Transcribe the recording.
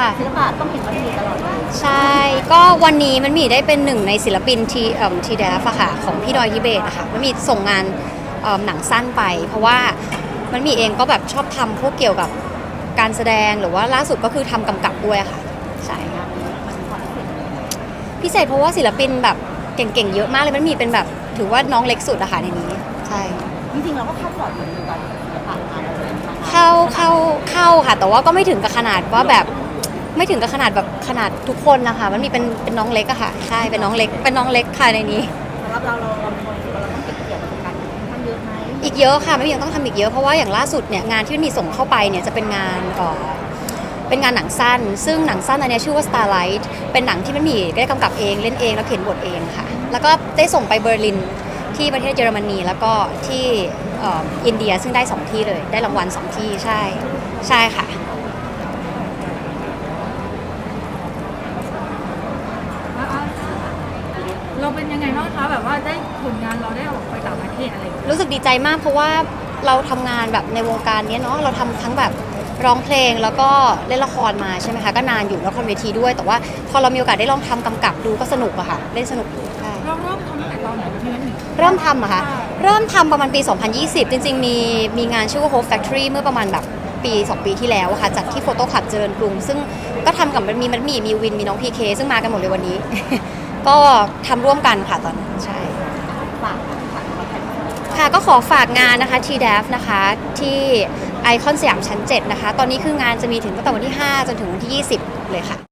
ค่ะ ศิลปะต้องเห็นมันมีตลอดใช่ ก็วันนี้มันมีได้เป็นหนึ่งในศิลปินทีเอ่อทีเดฟอะค่ะของพี่ดอยทิเบตอะค่ะมันมีส่งงานเอิ่มหนังสั้นไป เพราะว่ามันมีเองก็แบบชอบทำพวกเกี่ยวกับการแสดงหรือว่าล่าสุดก็คือทำกำกับด้วยอะค่ะใช่ค่ะ พิเศษเพราะว่าศิลปินแบบเก่งๆ เยอะมากเลยมันมีเป็นแบบถือว่าน้องเล็กสุดอะค่ะในนี้ ใช่ จริงๆเราก็คาดหวังอยู่กับศิลปะงานอะไรนะคะเข้าเข้าเข้าค่ะ แต่ว่าก็ไม่ถึงกับขนาดว่าแบบ ไม่ถึงกับขนาดแบบขนาดทุกคนนะคะ มันมีเป็นเป็นน้องเล็กอะค่ะ ใช่ เป็นน้องเล็ก เป็นน้องเล็กค่ะในนี้ สำหรับเราเราเราเราต้องเก็บเกี่ยวกับการมันเยอะไหมอีกเยอะค่ะไม่ยังต้องทำอีกเยอะเพราะว่าอย่างล่าสุดเนี่ยงานที่มันมีส่งเข้าไปเนี่ยจะเป็นงานเอ่อเป็นงานหนังสั้น ซึ่งหนังสั้นอันเนี้ยชื่อว่า Starlight เป็นหนังที่มันมีได้กำกับเองเล่นเองแล้วเขียนบทเองค่ะ แล้วก็ได้ส่งไปเบอร์ลินที่ประเทศเยอรมนีแล้วก็ที่เอ่ออินเดียซึ่งได้สองที่เลย ได้รางวัลสองที่ใช่ใช่ค่ะ เราเป็นยังไงบ้างคะแบบว่าได้ผลงานเราได้ออกไปต่างประเทศอะไรอย่างเงี้ยรู้สึกดีใจมากเพราะว่าเราทำงานแบบในวงการเนี้ยเนาะเราทำทั้งแบบร้องเพลงแล้วก็เล่นละครมาใช่ไหมคะก็นานอยู่ละครเวทีด้วย แต่ว่าพอเรามีโอกาสได้ลองทำกำกับดูก็สนุกอะค่ะเล่นสนุกดีใช่ เราเริ่มทำตั้งแต่ตอนไหนพี่นั่นหนึ่ง เริ่มทำอะค่ะ เริ่มทำประมาณปี 2020 จริง ๆ มีมีงานชื่อว่า Hope Factory เมื่อประมาณแบบปี 2 ปีที่แล้วอะค่ะ จัดที่โฟโต้คลับเจริญกรุง ซึ่งก็ทำกับมันมีมันมีมีวิน มีน้องพีเคซึ่งมากันหมดเลยวันนี้ ก็ทำร่วมกันค่ะตอนนั้นใช่ ฝากฝากเขาแทนค่ะก็ขอฝากงานนะคะ TDF นะคะที่ไอคอนสยามชั้น 7 นะคะ ตอนนี้คืองานจะมีถึงตั้งแต่วันที่ 5 จนถึงวันที่ 20 เลยค่ะ